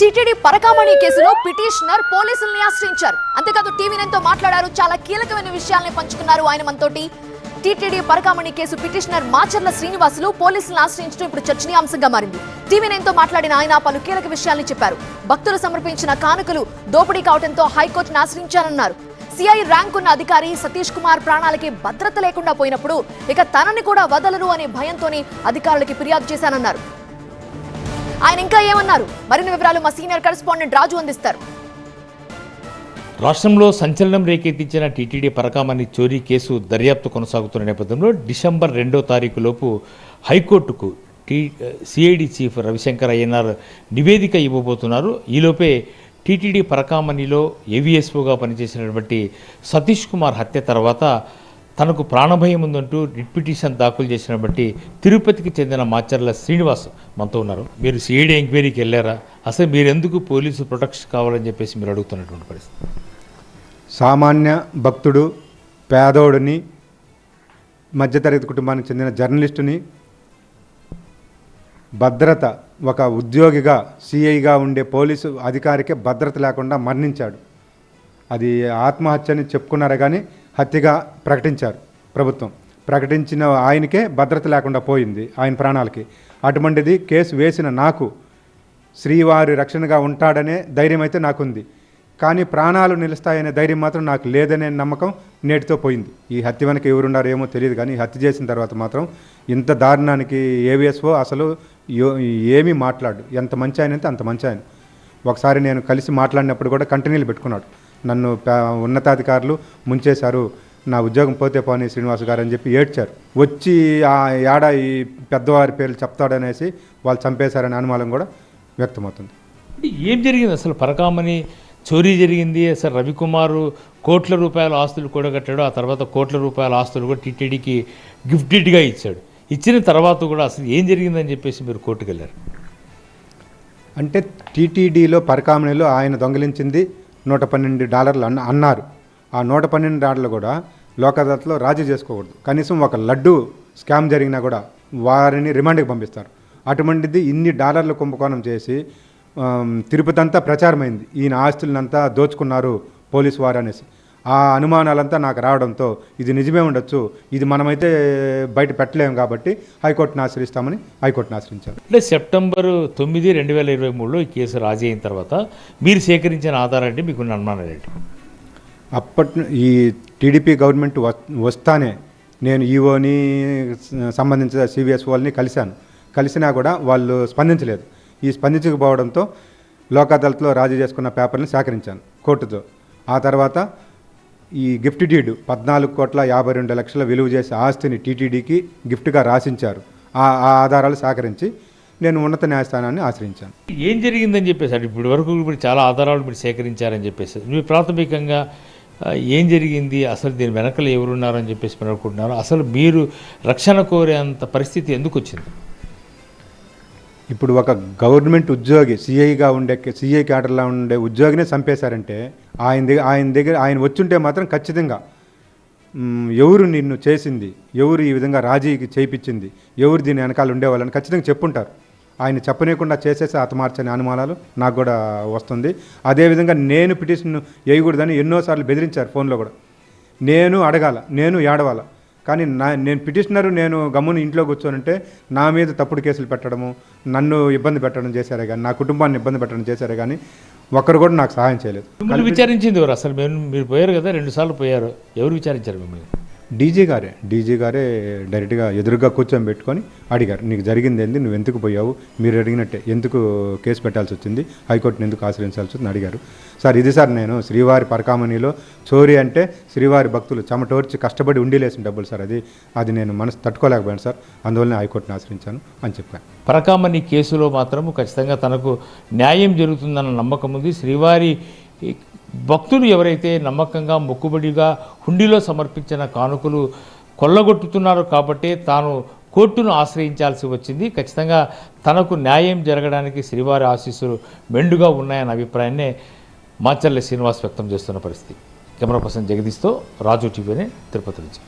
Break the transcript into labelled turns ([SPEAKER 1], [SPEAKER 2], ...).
[SPEAKER 1] TTD Parakamani కేసులో petitioner పోలీసుల్ని ఆశ్రయించారు. అంతేకాదు టీవీ నైన్తో మాట్లాడారు. చాలా కీలకమైన విషయాల్ని పంచుకున్నారు ఆయన మనతోటి. TTD Parakamani case petitioner Macharla Srinivasulu పోలీసులను ఆశ్రయించడం ఇప్పుడు చర్చనీయాంశంగా మారింది. టీవీ నైన్తో మాట్లాడిన ఆయన పలు కీలక విషయాల్ని చెప్పారు. భక్తులు సమర్పించిన కానుకలు దోపిడీ కావడంతో హైకోర్టును ఆశ్రయించారన్నారు సిఐ ర్యాంక్ ఉన్న అధికారి సతీష్ కుమార్ ప్రాణాలకి భద్రత లేకుండా పోయినప్పుడు ఇక తనని కూడా వదలరు అనే భయంతోనే అధికారులకి ఫిర్యాదు చేశానన్నారు. ఆయన ఇంకా ఏమన్నారు? మరిన్ని వివరాలు మా సీనియర్ కరెస్పాండెంట్ రాజు అందిస్తారు.
[SPEAKER 2] రాష్ట్రంలో సంచలనం రేకెత్తించిన టీటీడీ పరకామణి చోరీ కేసు దర్యాప్తు కొనసాగుతున్న నేపథ్యంలో డిసెంబర్ రెండో తారీఖు లోపు హైకోర్టుకు T CID chief Ravishankar Ayyanar నివేదిక ఇవ్వబోతున్నారు. ఈలోపే టీటీడీ పరకామణిలో ఏవిఎస్ఓగా పనిచేసినటువంటి సతీష్ కుమార్ హత్య తర్వాత తనకు ప్రాణభయం ఉందంటూ రిట్ పిటిషన్ దాఖలు బట్టి తిరుపతికి చెందిన మాచర్ల శ్రీనివాస్ మనతో ఉన్నారు. మీరు సిఐడి ఎంక్వైరీకి వెళ్ళారా? అసలు మీరు ఎందుకు పోలీసు ప్రొటెక్షన్ కావాలని చెప్పేసి మీరు అడుగుతున్నటువంటి పరిస్థితి?
[SPEAKER 3] సామాన్య భక్తుడు పేదోడిని మధ్యతరగతి కుటుంబానికి చెందిన జర్నలిస్టుని భద్రత ఒక ఉద్యోగిగా సిఐగా ఉండే పోలీసు అధికారికే భద్రత లేకుండా మరణించాడు. అది ఆత్మహత్య అని చెప్పుకున్నారు కానీ హత్యగా ప్రకటించారు ప్రభుత్వం. ప్రకటించిన ఆయనకే భద్రత లేకుండా పోయింది ఆయన ప్రాణాలకి. అటువంటిది కేసు వేసిన నాకు శ్రీవారి రక్షణగా ఉంటాడనే ధైర్యం అయితే నాకుంది. కానీ ప్రాణాలు నిలుస్తాయనే ధైర్యం మాత్రం నాకు లేదనే నమ్మకం నేటితో పోయింది. ఈ హత్య వెనక ఎవరున్నారో ఏమో తెలియదు కానీ ఈ హత్య చేసిన తర్వాత మాత్రం ఇంత దారుణానికి ఏవిఎస్ఓ అసలు ఏమీ మాట్లాడు ఎంత మంచి ఆయన అంత మంచి ఆయన. ఒకసారి నేను కలిసి మాట్లాడినప్పుడు కూడా కంటిన్యూలు పెట్టుకున్నాడు. నన్ను ఉన్నతాధికారులు ముంచేశారు. నా ఉద్యోగం పోతే పోనీ శ్రీనివాస్ గారు అని చెప్పి ఏడ్చారు. వచ్చి ఆ ఏడ ఈ పెద్దవారి పేర్లు చెప్తాడనేసి వాళ్ళు చంపేశారనే అనుమానం కూడా వ్యక్తమవుతుంది.
[SPEAKER 2] ఏం జరిగింది అసలు పరకామణి? చోరీ జరిగింది. అసలు రవికుమారు కోట్ల రూపాయల ఆస్తులు కూడగట్టాడు. ఆ తర్వాత కోట్ల రూపాయల ఆస్తులు కూడా టీటీడీకి గిఫ్టెడ్గా ఇచ్చాడు. ఇచ్చిన తర్వాత కూడా అసలు ఏం జరిగిందని చెప్పేసి మీరు కోర్టుకు వెళ్ళారు
[SPEAKER 3] అంటే టీటీడీలో పరకామణిలో ఆయన దొంగిలించింది. నూట పన్నెండు డాలర్లు అన్న అన్నారు. ఆ నూట పన్నెండు డాలర్లు కూడా లోక్ అదాలత్లో రాజీ చేసుకోకూడదు. కనీసం ఒక లడ్డు స్కామ్ జరిగినా కూడా వారిని రిమాండ్కి పంపిస్తారు. అటువంటిది ఇన్ని డాలర్లు కుంభకోణం చేసి తిరుపతి అంతా ప్రచారమైంది. ఈయన ఆస్తులనంతా దోచుకున్నారు పోలీసు వారు అనేసి. ఆ అనుమానాలంతా నాకు రావడంతో ఇది నిజమే ఉండొచ్చు. ఇది మనమైతే బయట పెట్టలేము కాబట్టి హైకోర్టును ఆశ్రయిస్తామని హైకోర్టును ఆశ్రయించారు.
[SPEAKER 2] అంటే సెప్టెంబర్ తొమ్మిది రెండు వేల ఇరవై మూడులో ఈ కేసు రాజీ అయిన తర్వాత మీరు సేకరించిన ఆధారాలంటే మీకు అనుమానాలు ఏంటి?
[SPEAKER 3] అప్పటి ఈ టీడీపీ గవర్నమెంట్ వస్- వస్తానే నేను ఈఓని సంబంధించిన సివిఎస్ వాళ్ళని కలిశాను. కలిసినా కూడా వాళ్ళు స్పందించలేదు. ఈ స్పందించకపోవడంతో లోక్ అదాలత్లో రాజీ చేసుకున్న పేపర్ని సేకరించాను కోర్టుతో. ఆ తర్వాత ఈ గిఫ్ట్ డీడ్ పద్నాలుగు కోట్ల యాభై రెండు లక్షల విలువ చేసే ఆస్తిని టీటీడీకి గిఫ్ట్గా రాసించారు. ఆ ఆ ఆధారాలు సేకరించి నేను ఉన్నత న్యాయస్థానాన్ని ఆశ్రయించాను.
[SPEAKER 2] ఏం జరిగిందని చెప్పేసి అంటే ఇప్పటి వరకు ఇప్పుడు చాలా ఆధారాలు మీరు సేకరించారని చెప్పేసి. మీరు ప్రాథమికంగా ఏం జరిగింది? అసలు దీని వెనకలు ఎవరున్నారని చెప్పేసి మీరు అనుకుంటున్నారు? అసలు మీరు రక్షణ కోరేంత పరిస్థితి ఎందుకు వచ్చింది?
[SPEAKER 3] ఇప్పుడు ఒక గవర్నమెంట్ ఉద్యోగి సిఐగా ఉండే సిఐ క్యాడర్లో ఉండే ఉద్యోగినే చంపేశారంటే ఆయన దగ్గర ఆయన దగ్గర ఆయన వచ్చుంటే మాత్రం ఖచ్చితంగా ఎవరు నిన్ను చేసింది? ఎవరు ఈ విధంగా రాజీకి చేయించింది ఎవరు దీని వెనకాల ఉండేవాళ్ళని ఖచ్చితంగా చెప్పుంటారు. ఆయన చెప్పనీయకుండా చేసేసి హతమార్చని అనుమానాలు నాకు కూడా వస్తుంది. అదేవిధంగా నేను పిటిషన్ వేయకూడదని ఎన్నోసార్లు బెదిరించారు ఫోన్లో కూడా. నేను అడగాల నేను ఏడవాలా. కానీ నా నేను పిటిషనర్ నేను గమ్మున ఇంట్లో కూర్చోనంటే నా మీద తప్పుడు కేసులు పెట్టడము నన్ను ఇబ్బంది పెట్టడం చేశారే కానీ నా కుటుంబాన్ని ఇబ్బంది పెట్టడం చేశారే కానీ ఒక్కరు కూడా నాకు సహాయం చేయలేదు.
[SPEAKER 2] విచారించింది ఎవరు? అసలు మేము మీరు పోయారు కదా రెండుసార్లు పోయారు. ఎవరు విచారించారు మిమ్మల్ని?
[SPEAKER 3] డీజే గారే డీజే గారే డైరెక్ట్గా ఎదురుగా కూర్చొని పెట్టుకొని అడిగారు నీకు జరిగింది ఏంది? నువ్వు ఎందుకు పోయావు? మీరు అడిగినట్టే ఎందుకు కేసు పెట్టాల్సి వచ్చింది? హైకోర్టుని ఎందుకు ఆశ్రయించాల్సి వచ్చింది? అడిగారు. సార్ ఇది సార్ నేను శ్రీవారి పరకామణిలో చోరీ అంటే శ్రీవారి భక్తులు చెమటోర్చి కష్టపడి ఉండిలేసిన డబ్బులు సార్ అది. అది నేను మనసు తట్టుకోలేకపోయాను సార్ అందువల్ల హైకోర్టుని ఆశ్రయించాను అని చెప్పాను
[SPEAKER 2] పరకామణి కేసులో మాత్రం ఖచ్చితంగా తనకు న్యాయం జరుగుతుందన్న నమ్మకం ఉంది శ్రీవారి భక్తులు ఎవరైతే నమ్మకంగా మొక్కుబడిగా హుండీలో సమర్పించిన కానుకలు కొల్లగొట్టుతున్నారో కాబట్టి తాను కోర్టును ఆశ్రయించాల్సి వచ్చింది. ఖచ్చితంగా తనకు న్యాయం జరగడానికి శ్రీవారి ఆశీస్సులు మెండుగా ఉన్నాయన్న అభిప్రాయాన్నే మాచర్ల శ్రీనివాస్ వ్యక్తం చేస్తున్న పరిస్థితి. కెమెరా పర్సన్ జగదీష్తో రాజు టీవీనే తిరుపతి నుంచి.